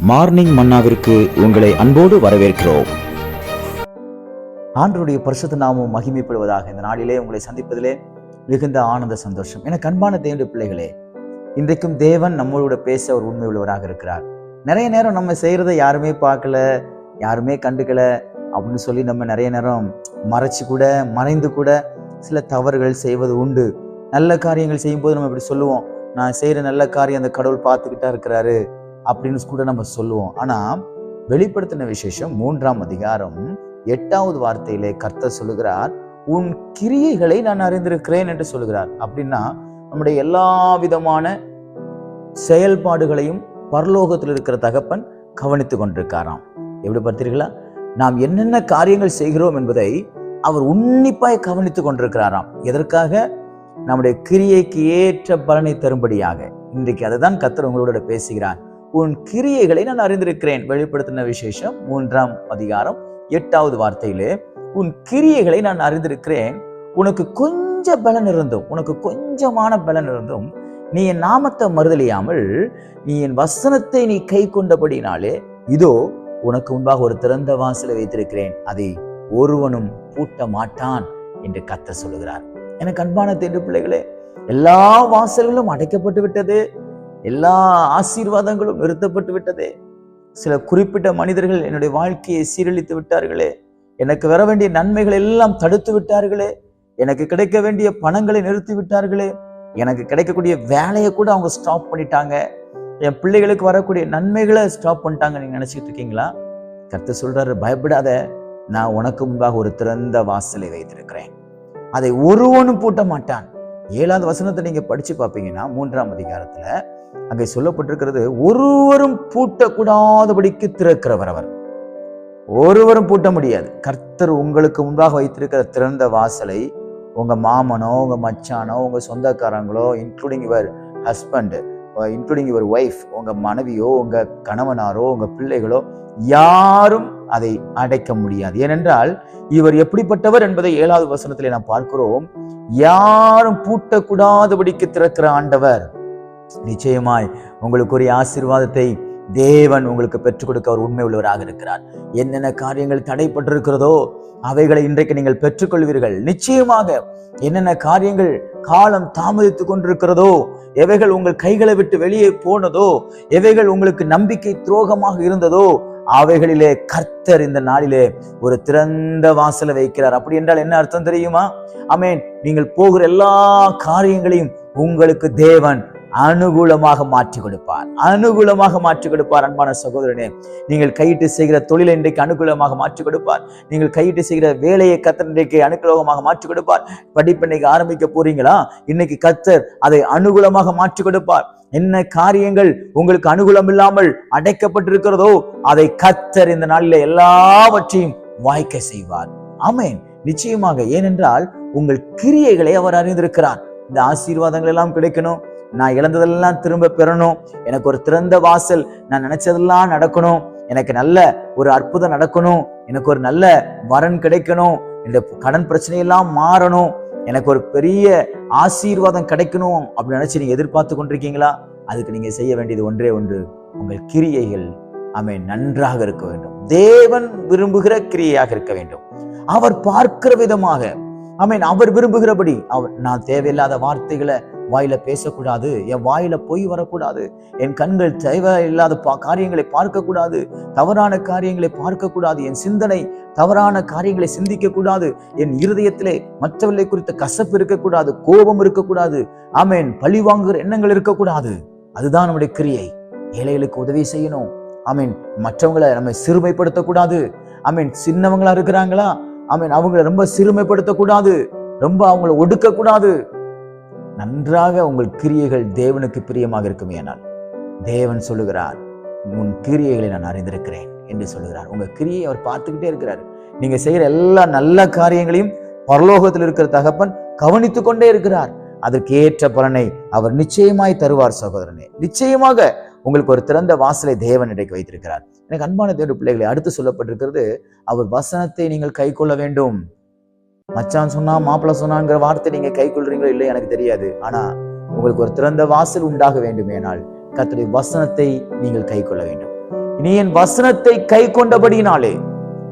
Morning மன்னாவிற்கு உங்களை அன்போடு வரவேற்கிறோம். ஆண்டருடைய பரிசுத்த நாமம் மகிமைப்படுவதாக இந்த நாளிலே உங்களை சந்திப்பதிலே மிகுந்த ஆனந்த சந்தோஷம். என கண்பான தேவனுடைய பிள்ளைகளே இன்றைக்கும் தேவன் நம்மளோட பேச ஒரு உண்மை உள்ளவராக இருக்கிறார். நிறைய நேரம் நம்ம செய்யறதை யாருமே பார்க்கல யாருமே கண்டுக்கல அப்படின்னு சொல்லி நம்ம நிறைய நேரம் மறைச்சு கூட மறைந்து கூட சில தவறுகள் செய்வது உண்டு. நல்ல காரியங்கள் செய்யும்போது நம்ம இப்படி சொல்லுவோம் நான் செய்கிற நல்ல காரியம் அந்த கடவுள் பார்த்துக்கிட்டா இருக்கிறாரு. அப்படின்னு கூட நம்ம சொல்லுவோம். ஆனா வெளிப்படுத்தின விசேஷம் மூன்றாம் அதிகாரம் எட்டாவது வார்த்தையிலே கர்த்தர் சொல்லுகிறார் உன் கிரியைகளை நான் அறிந்திருக்கிறேன் என்று சொல்லுகிறார். அப்படின்னா நம்முடைய எல்லா விதமான செயல்பாடுகளையும் பரலோகத்தில் இருக்கிற தகப்பன் கவனித்து கொண்டிருக்காராம். எப்படி பார்த்தீர்களா? நாம் என்னென்ன காரியங்கள் செய்கிறோம் என்பதை அவர் உன்னிப்பாய் கவனித்து கொண்டிருக்கிறாராம். எதற்காக? நம்முடைய கிரியைக்கு ஏற்ற பலனை தரும்படியாக. இன்றைக்கு அதை தான் கத்தர் உங்களோட பேசுகிறார். உன் கிரியைகளை நான் அறிந்திருக்கிறேன். வெளிப்படுத்தின விசேஷம் மூன்றாம் அதிகாரம் எட்டாவது வார்த்தையிலே உன் கிரியைகளை நான் அறிந்திருக்கிறேன். உனக்கு கொஞ்ச பலன் இருந்தும் உனக்கு கொஞ்சமான பலன் இருந்தும் நீ என் நாமத்தை மறுதலியாமல் நீ என் வசனத்தை நீ கை கொண்டபடினாலே இதோ உனக்கு முன்பாக ஒரு திறந்த வாசலை வைத்திருக்கிறேன். அதை ஒருவனும் பூட்ட மாட்டான் என்று கத்த சொல்லுகிறார். எனக்கு அன்பான தேடு பிள்ளைகளே எல்லா வாசல்களும் அடைக்கப்பட்டு விட்டது. எல்லா ஆசீர்வாதங்களும் நிறுத்தப்பட்டு விட்டதே. சில குறிப்பிட்ட மனிதர்கள் என்னுடைய வாழ்க்கையை சீரழித்து விட்டார்களே. எனக்கு வர வேண்டிய நன்மைகள் எல்லாம் தடுத்து விட்டார்களே. எனக்கு கிடைக்க வேண்டிய பணங்களை நிறுத்தி விட்டார்களே. எனக்கு கிடைக்கக்கூடிய வேலையை கூட அவங்க ஸ்டாப் பண்ணிட்டாங்க. என் பிள்ளைகளுக்கு வரக்கூடிய நன்மைகளை ஸ்டாப் பண்ணிட்டாங்க நீங்க நினைச்சிட்டு இருக்கீங்களா? கருத்து சொல்றாரு பயப்படாத. நான் உனக்கு முன்பாக ஒரு திறந்த வாசலை வைத்திருக்கிறேன். அதை ஒருவனும் பூட்ட மாட்டான். ஏழாவது வசனத்தை நீங்க படிச்சு பார்ப்பீங்கன்னா மூன்றாம் அதிகாரத்துல அங்கே சொல்லப்பட்டிருக்கிறது ஒருவரும் பூட்டக்கூடாதபடிக்கு திறக்கிறவர் அவர். ஒருவரும் பூட்ட முடியாது. கர்த்தர் உங்களுக்கு முன்பாக வைத்திருக்கிற திறந்த வாசலை உங்க மாமனோ உங்க மச்சானோ உங்க சொந்தக்காரங்களோ including your husband including your wife உங்க மனைவியோ உங்க கணவனாரோ உங்க பிள்ளைகளோ யாரும் அதை அடைக்க முடியாது. ஏனென்றால் இவர் எப்படிப்பட்டவர் என்பதை ஏழாவது வசனத்திலே நாம் பார்க்கிறோம். யாரும் பூட்டக்கூடாதபடிக்கு திறக்கிற ஆண்டவர் நிச்சயமாய் உங்களுக்குரிய ஆசீர்வாதத்தை தேவன் உங்களுக்கு பெற்றுக் கொடுக்க அவர் உண்மை உள்ளவராக இருக்கிறார். என்னென்ன காரியங்கள் தடைப்பட்டிருக்கிறதோ அவைகளை இன்றைக்கு நீங்கள் பெற்றுக்கொள்வீர்கள். நிச்சயமாக என்னென்ன காரியங்கள் காலம் தாமதித்துக் கொண்டிருக்கிறதோ எவைகள் உங்கள் கைகளை விட்டு வெளியே போனதோ எவைகள் உங்களுக்கு நம்பிக்கை துரோகமாக இருந்ததோ அவைகளிலே கர்த்தர் இந்த நாளிலே ஒரு திறந்த வாசலை வைக்கிறார். அப்படி என்றால் என்ன அர்த்தம் தெரியுமா? அமேன் நீங்கள் போகிற எல்லா காரியங்களையும் உங்களுக்கு தேவன் அனுகூலமாக மாற்றி கொடுப்பார். அனுகூலமாக மாற்றி கொடுப்பார் அன்பான சகோதரனே. நீங்கள் கையிட்டு செய்கிற தொழிலை இன்றைக்கு அனுகூலமாக மாற்றி கொடுப்பார். நீங்கள் கையிட்டு செய்கிற வேலையை கத்தர் இன்றைக்கு அனுகூலமாக மாற்றி கொடுப்பார். படிப்பு இன்னைக்கு ஆரம்பிக்க போறீங்களா? இன்னைக்கு கத்தர் அதை அனுகூலமாக மாற்றி கொடுப்பார். என்ன காரியங்கள் உங்களுக்கு அனுகூலம் இல்லாமல் அடைக்கப்பட்டிருக்கிறதோ அதை கத்தர் இந்த நாளில் எல்லாவற்றையும் வாய்க்க செய்வார். ஆமேன். நிச்சயமாக ஏனென்றால் உங்கள் கிரியைகளை அவர் அறிந்திருக்கிறார். இந்த ஆசீர்வாதங்கள் எல்லாம் கிடைக்கணும். நான் இழந்ததெல்லாம் திரும்ப பெறணும். எனக்கு ஒரு திறந்த வாசல் நான் நினைச்சதெல்லாம் நடக்கணும். எனக்கு நல்ல ஒரு அற்புதம் நடக்கணும். எனக்கு ஒரு நல்ல வரன் கிடைக்கணும். இந்த கடன் பிரச்சனையெல்லாம் மாறணும். எனக்கு ஒரு பெரிய ஆசீர்வாதம் கிடைக்கணும் அப்படின்னு நினைச்சு நீங்க எதிர்பார்த்து கொண்டிருக்கீங்களா? அதுக்கு நீங்க செய்ய வேண்டியது ஒன்றே ஒன்று உங்கள் கிரியைகள் அமை நன்றாக இருக்க வேண்டும். தேவன் விரும்புகிற கிரியையாக இருக்க வேண்டும். அவர் பார்க்கிற விதமாக அமீன் அவர் விரும்புகிறபடி அவர் நான் தேவையில்லாத வார்த்தைகளை வாயில பேசக்கூடாது என் வாயில போய் வரக்கூடாது என் கண்கள் தேவையில்லாத பா காரியங்களை பார்க்கக்கூடாது தவறான காரியங்களை பார்க்கக்கூடாது என் சிந்தனை தவறான காரியங்களை சிந்திக்க கூடாது என் இருதயத்திலே மற்றவர்களை குறித்த கசப்பு இருக்கக்கூடாது கோபம் இருக்கக்கூடாது ஆமேன் பழி வாங்குகிற எண்ணங்கள் இருக்கக்கூடாது. அதுதான் நம்முடைய கிரியை. ஏழைகளுக்கு உதவி செய்யணும். ஆமீன் மற்றவங்களை நம்ம சிறுமைப்படுத்தக்கூடாது. ஆமீன் சின்னவங்களா இருக்கிறாங்களா? ஆமீன் அவங்கள ரொம்ப சிறுமைப்படுத்தக்கூடாது. ரொம்ப அவங்கள ஒடுக்கக்கூடாது. நன்றாக உங்கள் கிரியைகள் தேவனுக்கு பிரியமாக இருக்கும் ஏனால் தேவன் சொல்லுகிறார் உன் கிரியைகளை நான் அறிந்திருக்கிறேன் என்று சொல்லுகிறார். உங்கள் கிரியை அவர் பார்த்துக்கிட்டே இருக்கிறார். நீங்கள் செய்கிற எல்லா நல்ல காரியங்களையும் பரலோகத்தில் இருக்கிற தகப்பன் கவனித்து கொண்டே இருக்கிறார். அதற்கு ஏற்ற பலனை அவர் நிச்சயமாய் தருவார் சகோதரனே. நிச்சயமாக உங்களுக்கு ஒரு திறந்த வாசலை தேவன் இடைக்கு வைத்திருக்கிறார். எனக்கு அன்பான தேவ பிள்ளைகளை அடுத்து சொல்லப்பட்டிருக்கிறது அவர் வசனத்தை நீங்கள் கை கொள்ள வேண்டும். மச்சான் சொன்னா மாப்பிள்ள சொன்னாங்கிற வார்த்தை நீங்க கை கொள்றீங்களோ இல்லை எனக்கு தெரியாது. ஆனா உங்களுக்கு ஒரு திறந்த வாசல் உண்டாக வேண்டுமேனால் கத்தருடைய வசனத்தை நீங்கள் கை கொள்ள வேண்டும். நீ என் வசனத்தை கை கொண்டபடியினாலே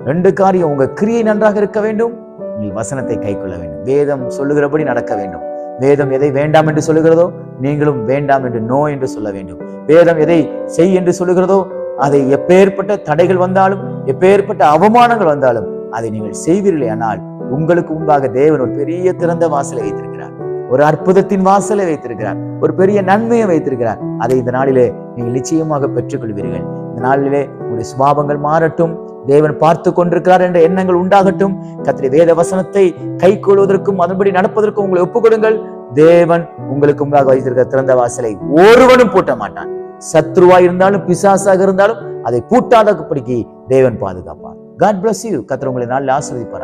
ரெண்டு காரியம் உங்க கிரியை நன்றாக இருக்க வேண்டும் நீ வசனத்தை கை கொள்ள வேண்டும். வேதம் சொல்லுகிறபடி நடக்க வேண்டும். வேதம் எதை வேண்டாம் என்று சொல்லுகிறதோ நீங்களும் வேண்டாம் என்று நோ என்று சொல்ல வேண்டும். வேதம் எதை செய் என்று சொல்லுகிறதோ அதை எப்பேற்பட்ட தடைகள் வந்தாலும் எப்பேற்பட்ட அவமானங்கள் வந்தாலும் அதை நீங்கள் செய்வீர்களே ஆனால் உங்களுக்கு முன்பாக தேவன் ஒரு பெரிய திறந்த வாசலை வைத்திருக்கிறார். ஒரு அற்புதத்தின் வாசலை வைத்திருக்கிறார். ஒரு பெரிய நன்மையை வைத்திருக்கிறார். அதை இந்த நாளிலே நீங்கள் நிச்சயமாக பெற்றுக்கொள்வீர்கள். இந்த நாளிலே உங்களுடைய சுபாவங்கள் மாறட்டும். தேவன் பார்த்து கொண்டிருக்கிறார் என்ற எண்ணங்கள் உண்டாகட்டும். கத்திரி வேத வசனத்தை கை கொள்வதற்கும் அதன்படி நடப்பதற்கும் உங்களை ஒப்புக்கொடுங்கள். தேவன் உங்களுக்கு முன்பாக வைத்திருக்கிற திறந்த வாசலை ஒருவனும் பூட்ட மாட்டான். சத்ருவா இருந்தாலும் பிசாசாக இருந்தாலும் அதை பூட்டாதபடிக்கு தேவன் பாதுகாப்பார். காட் பிளஸ் யூ கத்திர உங்களை நாளில் ஆசிரியப்பார்